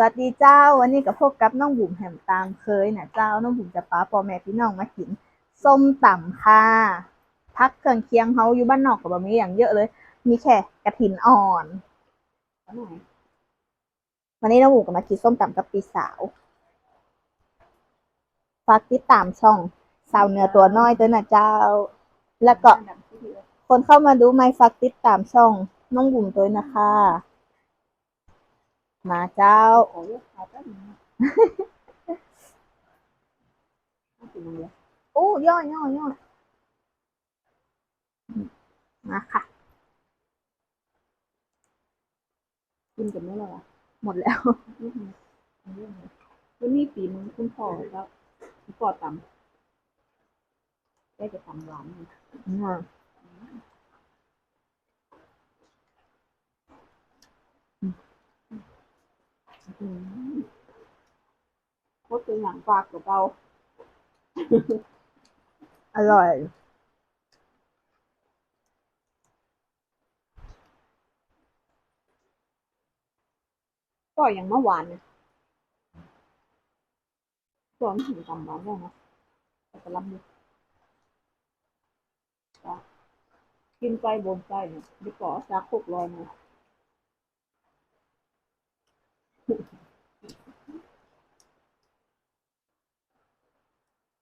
สวัสดีเจ้า วันนี้กับพบกับน้องบุ๋มแหมตามเคยนะเจ้าน้องบุ๋มจะป้าปอแม่พี่น้องมากินส้มตำค่ะพักเครื่องเคียงเฮาอยู่บ้านนอกกับบะมีอย่างเยอะเลย มีแค่กระถินอ่อน วันนี้น้องบุ๋มก็มากินส้มตำกับปีสาวฝากติดตามช่องสาวเนื้อตัวน้อยด้วยนะเจ้า แล้วก็คนเข้ามาดูไม่ฝากติดตามช่องน้องบุ๋มด้วยนะคะ มาเจ้าขอเลือกขาแป๊บนึงนะน่าโอ้ย่อยย่อยย่อยมาค่ะ กินกันไม่เลยอะ หมดแล้ววันนี้ปีมึงคุณพ่อแล้วคุณพ่อตำได้จะตำหวานเลยอืมโคตรเป็นหลังปากกับเราอร่อยก็ยังเมื่อวานเนี่ยก็ไม่ถึงตำหวานได้นะแต่กระลำเนี่ยจ้ะกินไปบนไปเนี่ยดีกว่าจากหกร้อยนะ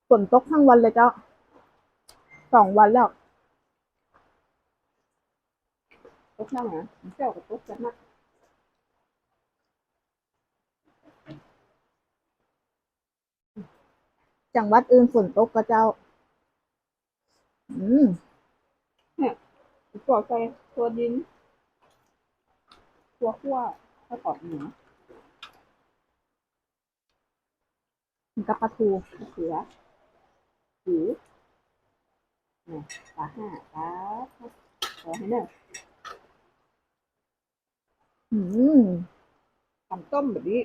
ฝนตกทั้งวันเลยเจ้าสองวันแล้วตกช่างนะเจ้ากับตกจัดนะจังหวัดอื่นฝนตกก็เจ้า อืมก่อใจตัวดินตัวขั้วถ้าเกาะเหนือ กับปลาทูเขือหือนี่ปลาห้าปลาขอให้เนอะอืมทำต้มแบบนี้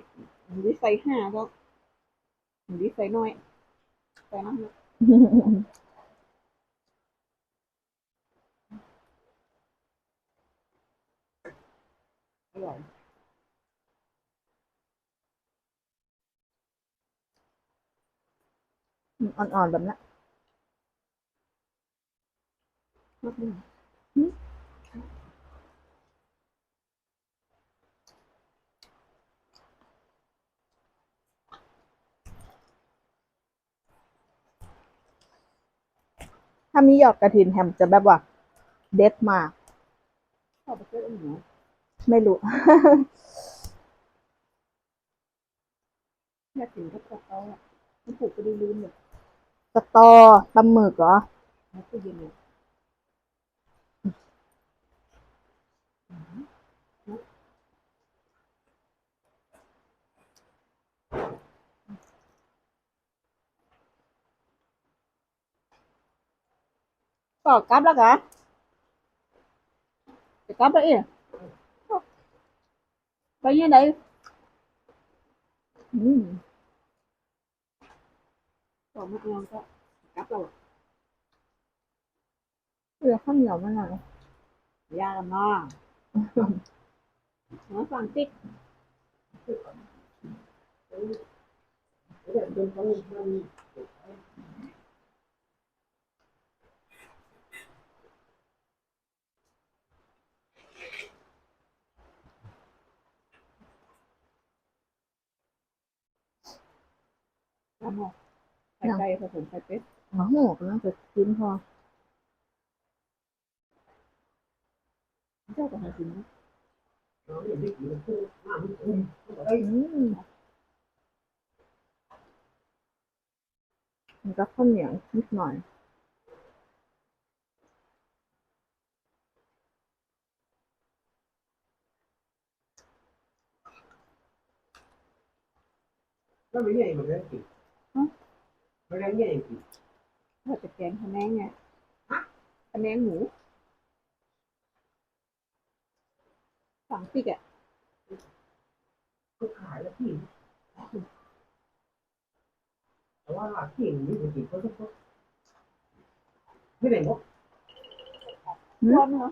มันดีใส่ห้าก็มันดีใส่น้อยใส่น้อะอร่อย อ่อนๆแบบนั้นมากเลยถ้ามีหยอดกระถินแฮมจะแบบว่า เด็ดมากชอบไปเจอเหนือไม่รู้แค่ถึงก็กระเขาอะมันผูกไปดูลืมเลย สตอปลาหมึกเหรอมันก็เย็นเลยต่อกลับแล้วกะจะกลับไปเองไปยังไงอืม ต่อมาเองก็กลับแล้วเหลือข้าวเหนียวมาหน่อยยากันเนาะหัวฟังติ๊กน้ำหอก ไข่ไก่ผสมไข่เป็ดหัวหมูกำลังจะกินพอเจ้าก็หากินนะอืมมันก็ข้าวเหนียวนิดหน่อย nó bị gì mà cái gì Hả? Nó đánh cái gì ถ้าจะแกงคะแนงไงคะแนงหมูสั่งติ๊กอะ có khải là gì đó là tiền như cái gì có rất tốt cái này có ร้อนเหรอ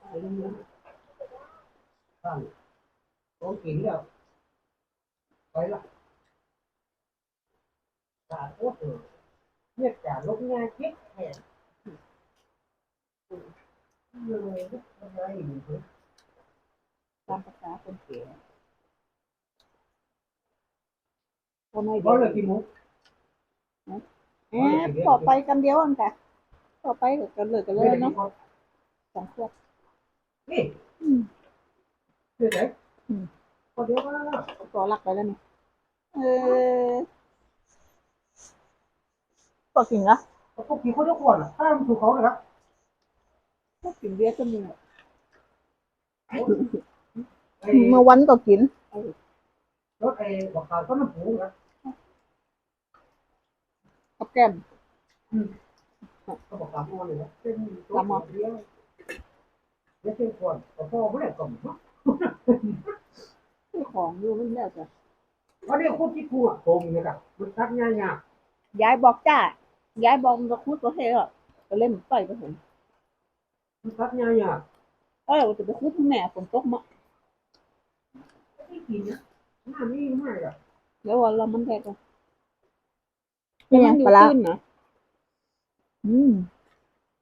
ส่ลงมือตั้งต้องกินแล้วไปละตาโคตรเนี่ยจ่าลบงานคิดแทนเลยอะไรอยู่เพื่อตา มภาษาคนแก่คนน้อยเพราะเดีเลยยวกี่มุกเอ๊ะต่อไปกันเดียวกันกะต่อไปก็กันเลยกันเลยเนาะสองขวดนี่อืมเดี๋ยวไหนอืม พอเดี๋ยวว่าต่อหลักไปแล้วนี่เออก็กินละพวกกี่คนทุกคนอะห้ามถูกเขาเลยครับพวกกินเบียร์ก็มีไอ้เมื่อวันก็กินรถไอ้บอกข่าวต้นน้ำผูนะกับแก้มก็บอกข่าวพ่อเลยนะเป็นตัวเดียวไม่ใช่คนแต่พ่อไม่ได้กล่อมเนาะ ซื้อของอยู่มันแล้วจ้ะเพราะนี่คนที่พูดโกงเนี่ยครับมันทักง่ายยายบอกจ้ายายบอกมันก็คุดก็เท่อะก็เล่นต่อยไปเห็นๆมันทักง่ายเออจะไปคุดที่แม่ฝนตกมาๆไม่กินนะหน้านี่มากอะแล้ววันเรามันแดดอะเป็นยังอยู่ปลาร้าตื้นนะอืม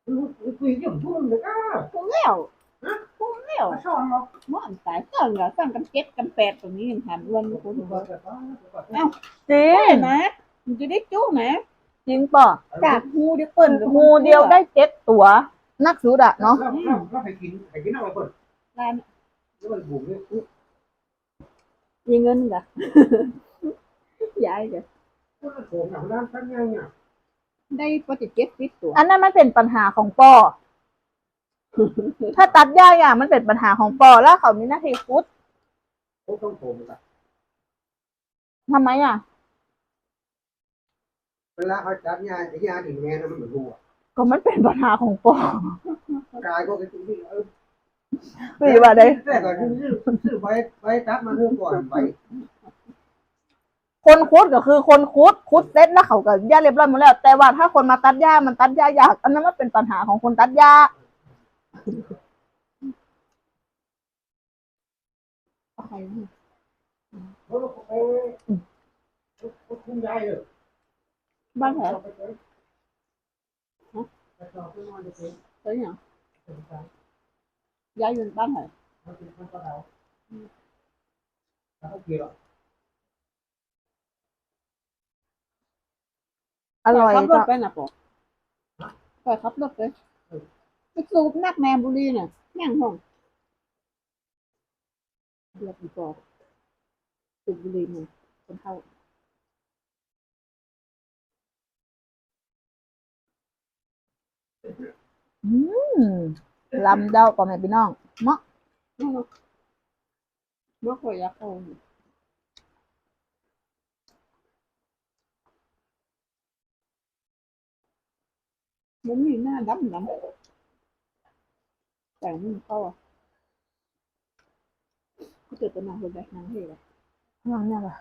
มันคุยอย่างทุ่มเลยก็พวกแล้วพ วกแล้วมาสอนเราหม้อนตายเสั่งอะสั่งกันเจ็ดกันแปดตรงนี้หันวันกูถึงว่าจริเอ้งนะมันจะได้จู้นะจริงป่ะจากหูเดียวเปิ้ลกับงูเดียวได้เจ็ดตัว นักสุดอะเนาะแล้วแล้วให้กินให้กินเอาไปเปิดร้านแล้วมันบุ๋มเนี่ยมีเงินกะยายกะมันโกงอย่างนั้นทักง่ายเนี่ยได้ปฏิเจ็ดสิบตัว อันนั้นมันเป็นปัญหาของปอ ถ้าตัดหญ้าอย่างมันเป็นปัญหาของปอแล้วเขามีหน้าที่คุดเขาต้องโกงกันทำไมอะ เวลาเขาจัดงานไอ้งานถึงแม่นะมันเหมือนรัวก็มันเป็นปัญหาของปอกายก็ไปซื้อเออหรือว่าได้แต่ก่อนซื้อซื้อใบใบตัดมาเรื่องก่อนใบคนคุดก็คือคนคุดคุดเสร็จแล้วเขาก็หญ้าเรียบร้อยหมดแล้ว แต่ว่าถ้าคนมาตัดหญ้ามันตัดหญ้ายากอันนั้นมันเป็นปัญหาของคนตัดหญ้า เอาใครเนี่ยเพราะเราไปคุ้มยายเลยบ้านแผล ไปเจอไปจอดไปนอนเฉยเฮ้ยเนี่ยๆเป็นการยายอยู่บ้านแผลมันเป็นขั้นตอนเราแล้วก็เกี่ยวอร่อยขับรถจ้ะไปนะปอปล่อยขับรถไปไปสูบนักแมบุรีเนี่ยย่างห้องเรียบอีปอสูบบุหรีเนี่ยคนเท่าอืมลำเดาป่อแม่พี่น้องเนาะไม่รู้ไม่ค่อยอยากเอาเนี่ยมันมีหน้าดำดำ แต่มันเข้าอะก็เกิดตัวหนังคนแบบหนังเหี้ยนั่งเนี่ยล่ะ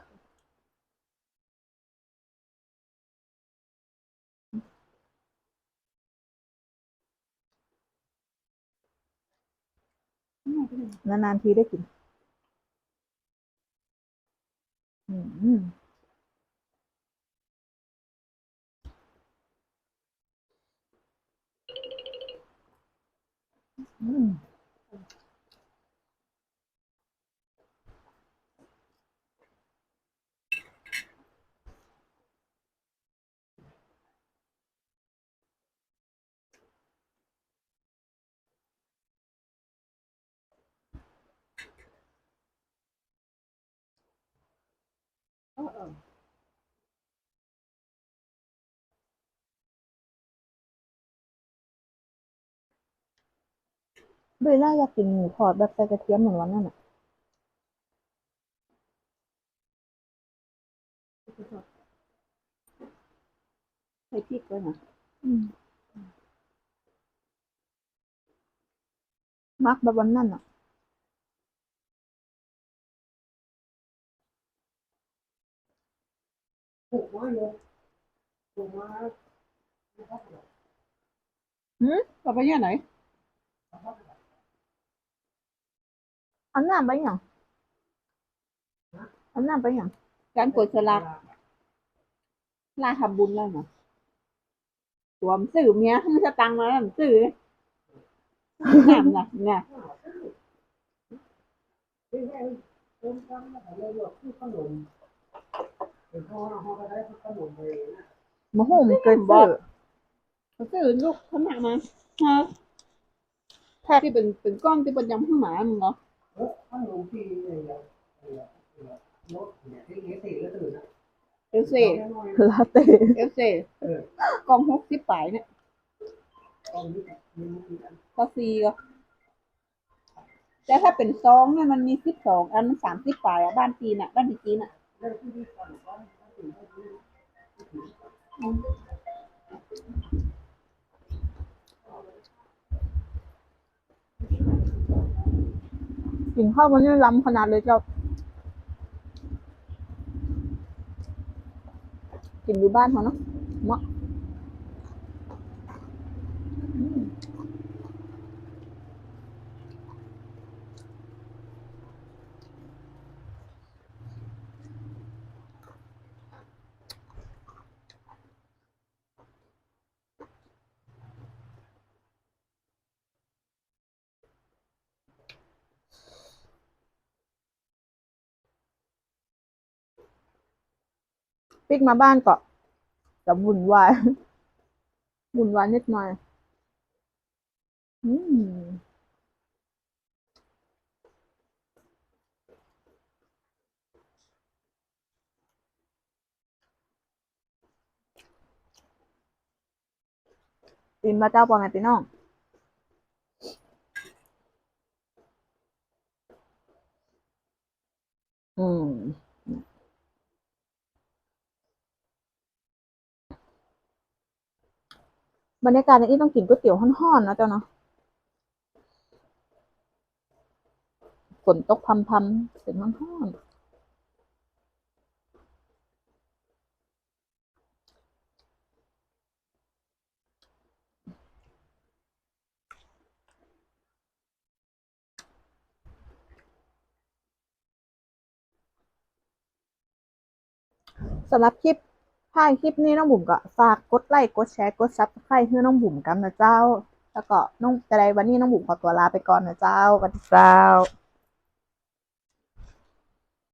ไม่เป็นไรนานๆทีได้กิน อืม อื เบลล่าอยากกินหมูทอดแบบใส่กระเทียมเหมือนวันนั้นอะใส่พริกด้วยนะอืมมักแบบวันนั้นอะปลูกไม้เลยปลูกไม้กลับไปเนี่ยไหน อันน้ำไปหยังอันน้ำไปหยังการกดสลักล่าทำบุญแล้วเนาะตัวมนสื่อเมียมันจะตังค์มาแล้วมันสื่อน้ำนะเนี่ยเฮ้ยแม่เติมตังค์มาแต่เลยว่าคือขนมเป็นพ่อเราเขาก็ได้ขนมไปนะมะฮูมเกินซื้อเขาสื่อลูกเขาหนักมาฮะแพ็คที่เป็นเป็นก้อนที่เป็นยำข้าวหมามึงเหรอ เออขนมที่เนี่เนี่ยเนี่ยรถเนี่ยที่เงี้ยสี่แล้วตื่นนะเอลเซ่ลาเต้เอลเซ่กล่องหกสิบปลายเนี่ยตอนนี้มีมีอันซาซีก็แต่ถ้าเป็นซองเนี่ยมันมีสิบสองอันมันสามสิบปลายอะบ้านจีนอะ บ้านจีนอะ เรื่องที่ดีกว่าหรือว่าตื่นให้ดี กินข้าวมันนี่ล้ำขนาดเลยเจ้า กินอยู่บ้านเขาเนาะเมาะ ปิ๊กมาบ้านก็จะวุ่นวายวุ่นวายนิดหน่อย อืมอินมาเจ้าปอแม่พี่น้อง อืม บรรยากาศในนี้ต้องกินก๋วยเตี๋ยวห้อนๆนะเจ้าเนาะฝนตกพรำๆเสียงห้อนๆสำหรับคลิป ถ้าคลิปนี้น้องบุ๋มก็ฝากกดไลค์กดแชร์กดซับสไครต์ให้น้องบุ๋มกันนะเจ้า แล้วก็น้องจะได้วันนี้น้องบุ๋มขอตัวลาไปก่อนนะเจ้าสวัสดีเจ้า